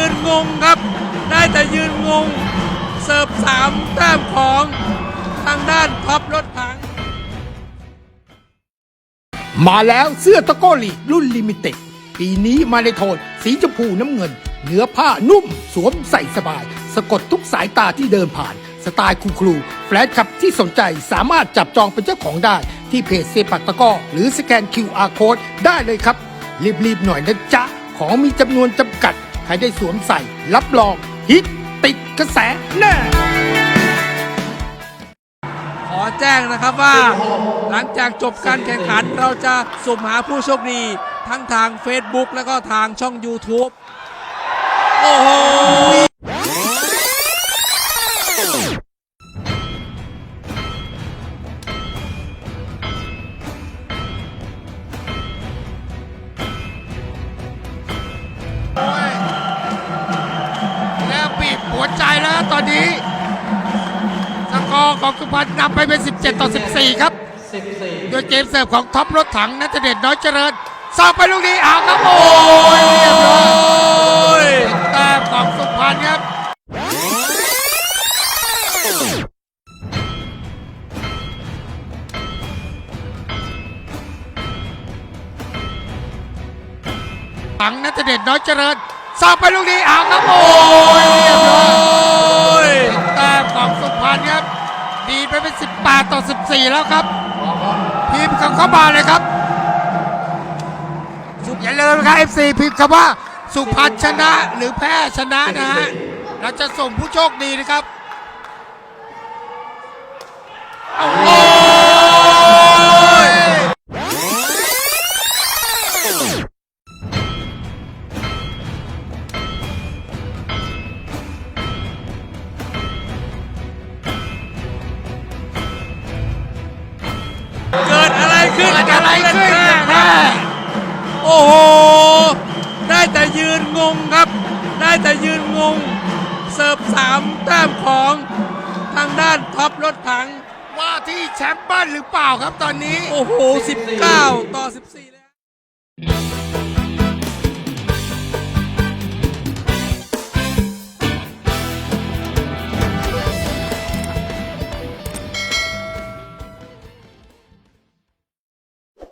ืนงงครับ ได้แต่ยืนงง เสิร์ฟสามแต้มของทางด้านท็อปรถถัง มาแล้วเสื้อตะโก้ลีรุ่นลิมิเต็ด ปีนี้มาในโทนสีชมพูน้ำเงิน เนื้อผ้านุ่มสวมใส่สบาย สะกดทุกสายตาที่เดินผ่าน สไตล์คูลครูแฟลชขับที่สนใจสามารถจับจองเป็นเจ้าของได้ ที่เพจเซปักตะก้อหรือสแกน QR Code ได้เลยครับ รีบๆหน่อยนะจ๊ะ ของมีจำนวนจำกัด ใครได้สวมใส่ รับรองฮิตติดกระแสแน่ขอแจ้งนะครับว่า หลังจากจบการแข่งขันเราจะสุ่มหาผู้โชคดี ทั้งทาง Facebook แล้วก็ทางช่อง YouTube โอ้โห ใจแล้วตอนนี้สกอร์ของสุพรรณนำไปเป็น 17 ต่อ 14 ครับโดยเกมเสิร์ฟของท็อปรถถังนัทเดชน้อยเจริญสอบไปลูกนี้เอาครับโอ้ยเรียบร้อยแต้มของสุพรรณครับถังนัทเดชน้อยเจริญสอบไปลูกนี้เอาครับโอ้ยเรียบร้อยแต้มของสุพรรณครับดีไปเป็น 18 ต่อ 14 แล้วครับ พิมพ์คำเข้ามาเลยครับ สุอย่าลืมนะครับ FC พิมพ์คำว่าสุพรรณชนะหรือแพ้ชนะนะฮะเราจะส่งผู้โชคดีนะครับ ขึ้นเกิดอะไรขึ้นกับเพื่อนแม่โอ้โห ได้แต่ยืนงงครับ ได้แต่ยืนงง เสิร์ฟสามแต้มของทางด้านท็อปรถถัง ว่าที่แชมป์บ้านหรือเปล่าครับตอนนี้ โอ้โห 19 ต่อ 14